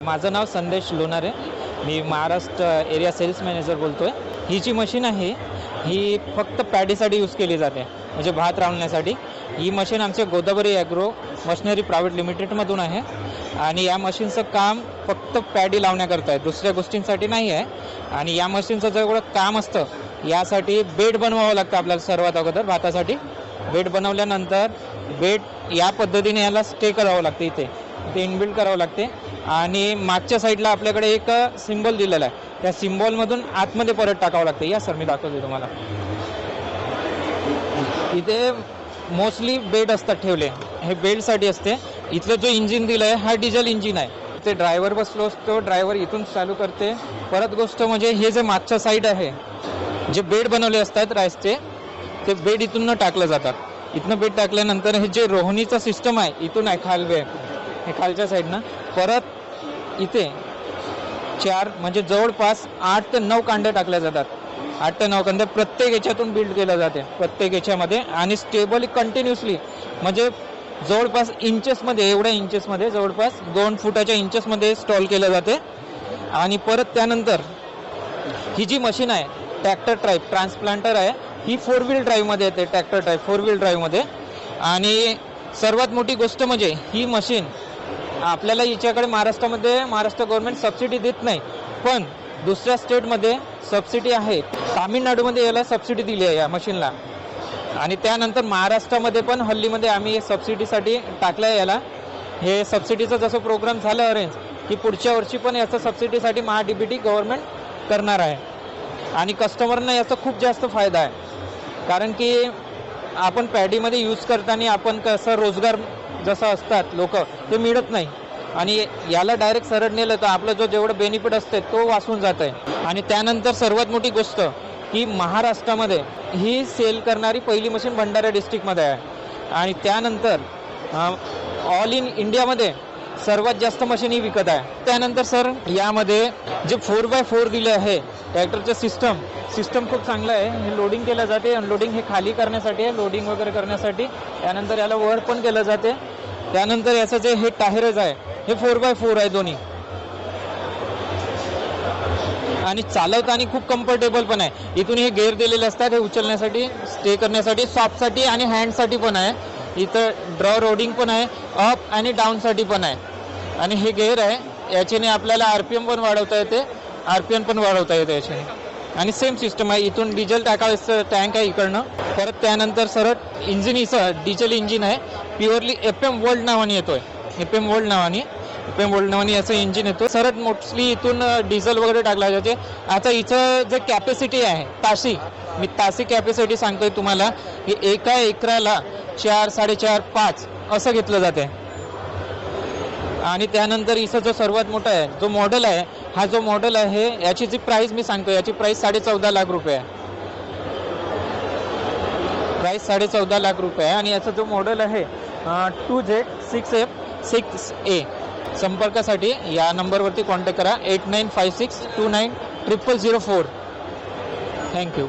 माझं नाव संदेश लोणारे मी महाराष्ट्र एरिया सेल्स मॅनेजर बोलतो आहे ही जी मशीन आहे ही फक्त पॅडीसाठी यूज केली जाते म्हणजे भात रावण्यासाठी ही मशीन आमचे गोदावरी ॲग्रो मशिनरी प्रायव्हेट लिमिटेडमधून आहे. आणि या मशीनचं काम फक्त पॅडी लावण्याकरता आहे. दुसऱ्या गोष्टींसाठी नाही आहे. आणि या मशीनचं जेवढं काम असतं यासाठी बेड बनवावं लागतं आपल्याला सर्वात अगोदर भातासाठी. बेड बनवल्यानंतर बेड या पद्धतीने याला स्टे करावं लागतं इथे. ते इनबिल्ड करावं लागते. आणि मागच्या साईडला आपल्याकडे एक सिम्बॉल दिलेला आहे. त्या सिम्बॉलमधून आतमध्ये परत टाकावं लागते. या सर मी दाखवते तुम्हाला. इथे मोस्टली बेड असतात ठेवले. हे बेडसाठी असते. इथलं जो इंजिन दिलं आहे हा डिझेल इंजिन आहे. ते ड्रायव्हर बसलो असतो. ड्रायव्हर इथून चालू करते. परत गोष्ट म्हणजे हे जे मागच्या साईड आहे जे बेड बनवले असतात राईसचे ते बेड इथून न टाकलं जातात. इथनं बेड टाकल्यानंतर हे जे रोहनीचं सिस्टम आहे इथून आहे खालवे. हे खालच्या साईडनं परत इथे चार म्हणजे जवळपास आठ ते नऊ कांडे टाकल्या जातात. आठ ते नऊ कांद्या प्रत्येक याच्यातून बिल्ड केलं जाते प्रत्येक याच्यामध्ये. आणि स्टेबली कंटिन्युअसली म्हणजे जवळपास इंचेसमध्ये एवढ्या इंचेसमध्ये जवळपास दोन फुटाच्या इंचेसमध्ये स्टॉल केलं जाते. आणि परत त्यानंतर ही जी मशीन आहे ट्रॅक्टर ड्राईव्ह ट्रान्सप्लांटर आहे ही फोर व्हील ड्राईव्हमध्ये येते ट्रॅक्टर ड्राईव्ह फोर व्हील ड्राईव्हमध्ये आणि सर्वात मोठी गोष्ट म्हणजे ही मशीन आपल्याला याच्याकडे महाराष्ट्रामध्ये महाराष्ट्र गव्हर्नमेंट सबसिडी देत नाही. पण दुसऱ्या स्टेटमध्ये सबसिडी आहे. तामिळनाडूमध्ये याला सबसिडी दिली आहे या मशीनला आणि त्यानंतर महाराष्ट्रामध्ये पण हल्लीमध्ये आम्ही सबसिडीसाठी टाकलं आहे याला. हे सबसिडीचं जसं प्रोग्राम झालं अरेंज की पुढच्या वर्षी पण याचं सबसिडीसाठी Maha D B T government करणार आहे. आणि कस्टमरना याचा खूप जास्त फायदा आहे. कारण की आपण पॅडीमध्ये यूज करताना आपण कसं रोजगार जसं असतात लोक ते मिळत नाही. आणि याला डायरेक्ट सरळ नेलं तर आपलं जो जेवढं बेनिफिट असते तो वाचून जात आहे आणि त्यानंतर सर्वात मोठी गोष्ट की महाराष्ट्रामध्ये ही सेल करणारी पहिली मशीन भंडारा डिस्ट्रिक्टमध्ये आहे. आणि त्यानंतर ऑल इन इंडियामध्ये सर्वात जास्त मशीन ही विकत आहे. त्यानंतर सर यामध्ये जे फोर बाय फोर दिले आहे ट्रॅक्टरचं सिस्टम सिस्टम खूप चांगलं आहे. हे लोडिंग केलं जाते अनलोडिंग हे खाली करण्यासाठी आहे लोडिंग वगैरे करण्यासाठी. त्यानंतर याला वर पण केलं जाते. त्यानंतर याचं जे हे टायरच आहे हे फोर बाय फोर आहे दोन्ही. आणि चालवताना खूप कम्फर्टेबल पण आहे. इथून हे गेअर दिलेले असतात हे उचलण्यासाठी स्टे करण्यासाठी सॉफ्टसाठी आणि हँडसाठी पण आहे. इथं ड्रॉ रोडिंग पण आहे अप आणि डाऊनसाठी पण आहे. आणि हे गेअर आहे याच्याने आपल्याला आर पी एम पण वाढवता येते आर पी एम पण वाढवता येते याच्याने. आणि सेम सिस्टम आहे इथून डिझेल टाकायचं टँक आहे इकडनं. परत त्यानंतर सरळ इंजिन इथं डिझेल इंजिन आहे प्युअरली एफ एम वर्ल्ड नावाने येतोय. एफ एम वर्ल्ड नावाने. एफ एम याचं इंजिन येतो. सरळ मोस्टली इथून डिझेल वगैरे टाकला जाते आता इथं जे कॅपॅसिटी आहे ताशी मी ताशी कॅपॅसिटी सांगतोय तुम्हाला की एका एकराला चार साडेचार पाच असं घेतलं जाते आणि त्यानंतर इथं जो सर्वात मोठा आहे जो मॉडेल आहे हा जो मॉडेल आहे याची जी प्राईस मी सांगतो याची प्राईस साडे चौदा लाख रुपये आहे. प्राईस साडे चौदा लाख रुपये आहे. आणि याचा जो मॉडेल आहे two Z six F six A संपर्कासाठी या नंबरवरती कॉन्टॅक्ट करा. Eight nine five six two nine triple zero four. Thank you.